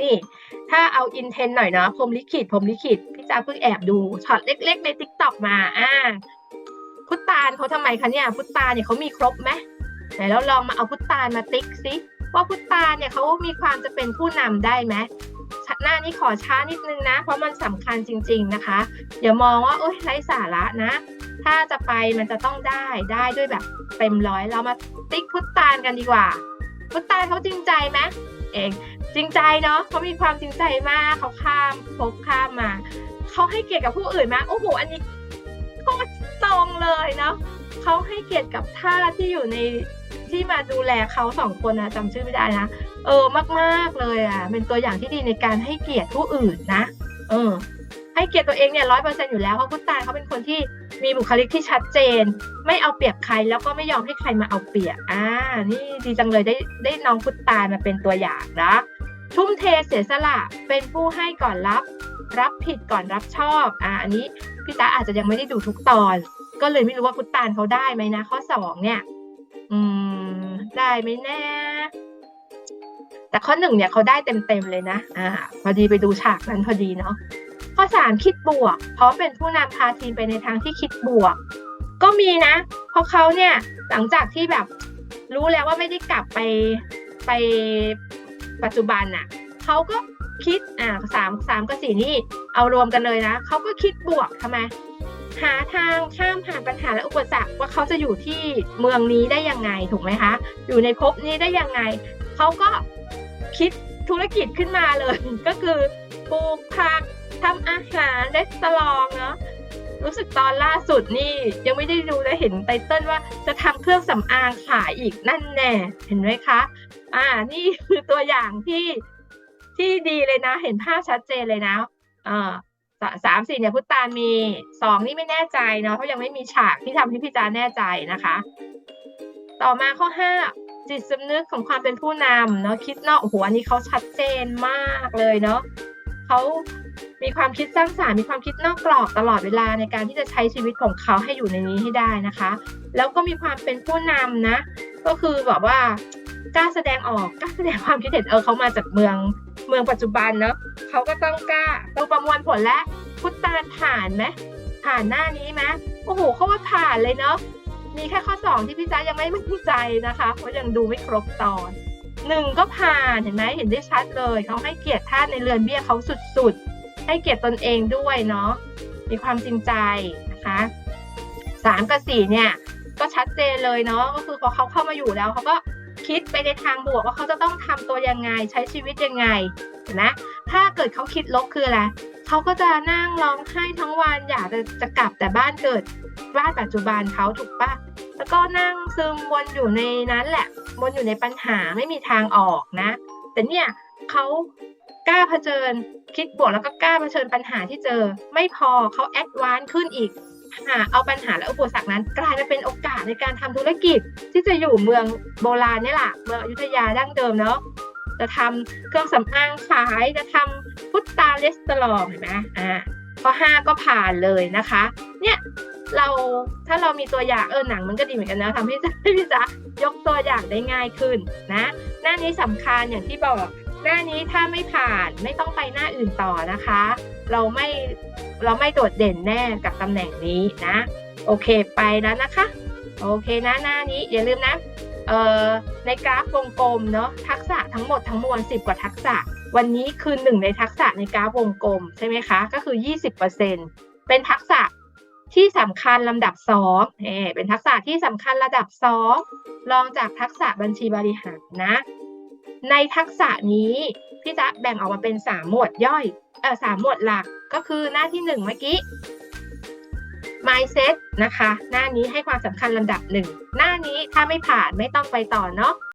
นี่ถ้าเอาอินเทนหน่อยเนาะพรมลิขิตพรมลิขิตพี่จ๊ะเพิ่งแอบดูช็อตเล็ก ๆ ใน TikTok มาอ่าพุทธานเขาทำไมคะเนี่ยพุทธานเนี่ยเขามีครบไหมไหนเราลองมาเอาพุทธานมาติ๊กสิว่าพุทธานเนี่ยเขามีความจะเป็นผู้นำได้ไหมหน้านี้ขอช้านิดนึงนะ เพราะมันสำคัญจริง ๆนะคะอย่ามองว่าโอ๊ยไร้สาระนะ ถ้าจะไปมันจะต้องได้ได้ด้วยแบบเต็มร้อยเรามาติ๊กพุทธานกันดีกว่า พุทธานเขาจริงใจไหม เอง จริงใจเนาะเขามีความจริงใจมากเขาข้ามพบข้ามมาเขาให้เกียรติกับผู้อื่นมากโอ้โหอันนี้โคตรตรงเลยเนาะเขาให้เกียรติกับท่าที่อยู่ในที่มาดูแลเขาสองคนนะจำชื่อไม่ได้นะเออมากๆเลยอะ เป็นตัวอย่างที่ดีในการให้เกียรติผู้อื่นนะ เออ ให้เกียรติตัวเองเนี่ยร้อยเปอร์เซ็นต์อยู่แล้วเพราะพุทธาเขาเป็นคนที่มีบุคลิกที่ชัดเจน ไม่เอาเปรียบใครแล้วก็ไม่ยอมให้ใครมาเอาเปรียบอ่านี่ดีจังเลยได้ได้น้องพุทธามาเป็นตัวอย่างนะทุ่มเทเสียสละเป็นผู้ให้ก่อนรับ รับผิดก่อนรับชอบอ่าอันนี้พี่ตาอาจจะยังไม่ได้ดูทุกตอน ก็เลยไม่รู้ว่าพุทธาเขาได้ไหมนะ ข้อสองเนี่ย อืม ได้ไหมแน่แต่ข้อหนึ่งเนี่ยเขาได้เต็มๆเลยนะ อ่า พอดีไปดูฉากนั้นพอดีเนาะ ข้อสามคิดบวก พร้อมเป็นผู้นำพาทีมไปในทางที่คิดบวก ก็มีนะ เพราะเขาเนี่ยหลังจากที่แบบรู้แล้วว่าไม่ได้กลับไปไปปัจจุบันน่ะเขาก็คิดอ่าสามสามกับสี่นี่เอารวมกันเลยนะเขาก็คิดบวกทำไมหาทางข้ามผ่านปัญหาและอุปสรรคว่าเขาจะอยู่ที่เมืองนี้ได้ยังไงถูกไหมคะ อยู่ในภพนี้ได้ยังไงเขาก็คิดธุรกิจขึ้นมาเลย ก็คือ ปลูกผักทำอาหารรีสตอรองเนาะรู้สึกตอนล่าสุดนี่ยังไม่ได้ดูเลยเห็นไตเติ้ลว่าจะทำเครื่องสำอางขายอีกนั่นแน่เห็นไหมคะ อ่านี่คือตัวอย่างที่ที่ดีเลยนะ เห็นภาพชัดเจนเลยนะอ่าสามสี่เนี่ยพุทธามีสองนี่ไม่แน่ใจเนาะเพราะยังไม่มีฉากที่ทำให้พี่จาแน่ใจนะคะ ต่อมาข้อห้าจิตสำนึกของความเป็นผู้นำเนาะคิดนอกโอ้โหอันนี้เขาชัดเจนมากเลยเนาะ เขามีความคิดสร้างสรรค์มีความคิดนอกกรอบตลอดเวลาในการที่จะใช้ชีวิตของเขาให้อยู่ในนี้ให้ได้นะคะ แล้วก็มีความเป็นผู้นำนะ ก็คือแบบว่ากล้าแสดงออกกล้าแสดงความคิดเห็นเออเขามาจากเมืองเมืองปัจจุบันเนาะเขาก็ต้องกล้าเราประมวลผลแล้วพุทธานผ่านไหมผ่านหน้านี้ไหมโอ้โหเขาว่าผ่านเลยเนาะมีแค่ข้อสองที่พี่จ๊ะยังไม่มั่นใจนะคะเพราะยังดูไม่ครบตอน หนึ่งก็ผ่านเห็นไหมเห็นได้ชัดเลย เขาให้เกียรติท่านในเรือนเบี้ยเขาสุดๆ ให้เกียรติตนเองด้วยเนาะมีความจริงใจนะคะสามกับสี่เนี่ยก็ชัดเจนเลยเนาะก็คือพอเขาเข้ามาอยู่แล้วเขาก็คิดไปในทางบวกว่าเขาจะต้องทำตัวยังไงใช้ชีวิตยังไงเห็นไหมถ้าเกิดเขาคิดลบคืออะไร เขาก็จะนั่งร้องไห้ทั้งวันอยากจะจะกลับแต่บ้านเกิดบ้านปัจจุบันเขาถูกปะแล้วก็นั่งซึมวนอยู่ในนั้นแหละวนอยู่ในปัญหาไม่มีทางออกนะ แต่เนี่ยเขากล้าเผชิญคิดบวกแล้วก็กล้าเผชิญปัญหาที่เจอ ไม่พอเขาแอดวานซ์ขึ้นอีกหาเอาปัญหาและอุปสรรคนั้น กลายมาเป็นโอกาสในการทำธุรกิจ ที่จะอยู่เมืองโบราณนี่แหละเมืองอยุธยาดั้งเดิมเนาะ จะทำเครื่องสำอางขายจะทำพุทตาเลสตอรองเห็นไหมอ่าข้อห้าก็ผ่านเลยนะคะ เนี่ยเราถ้าเรามีตัวอย่างเออหนังมันก็ดีเหมือนกันนะทำให้พี่จ๊ะยกตัวอย่างได้ง่ายขึ้นนะ หน้านี้สำคัญอย่างที่บอก หน้านี้ถ้าไม่ผ่านไม่ต้องไปหน้าอื่นต่อนะคะ เราไม่เราไม่โดดเด่นแน่กับตำแหน่งนี้นะ โอเคไปแล้วนะคะ โอเคนะหน้านี้อย่าลืมนะ ในกราฟวงกลมเนาะทักษะทั้งหมดทั้งมวล 10 กว่าทักษะ วันนี้คือหนึ่งในทักษะในกราฟวงกลมใช่ไหมคะ ก็คือ 20%เป็นทักษะที่สำคัญลำดับ2เอเป็นทักษะที่สำคัญระดับ 2 รองจากทักษะบัญชีบริหารนะ ในทักษะนี้พี่จะแบ่งออกมาเป็น 3 หมวดย่อยเออสามหมวดหลักก็คือหน้าที่ 1 เมื่อกี้ mindset นะคะ หน้านี้ให้ความสำคัญลำดับหนึ่ง หน้านี้ถ้าไม่ผ่านไม่ต้องไปต่อเนาะ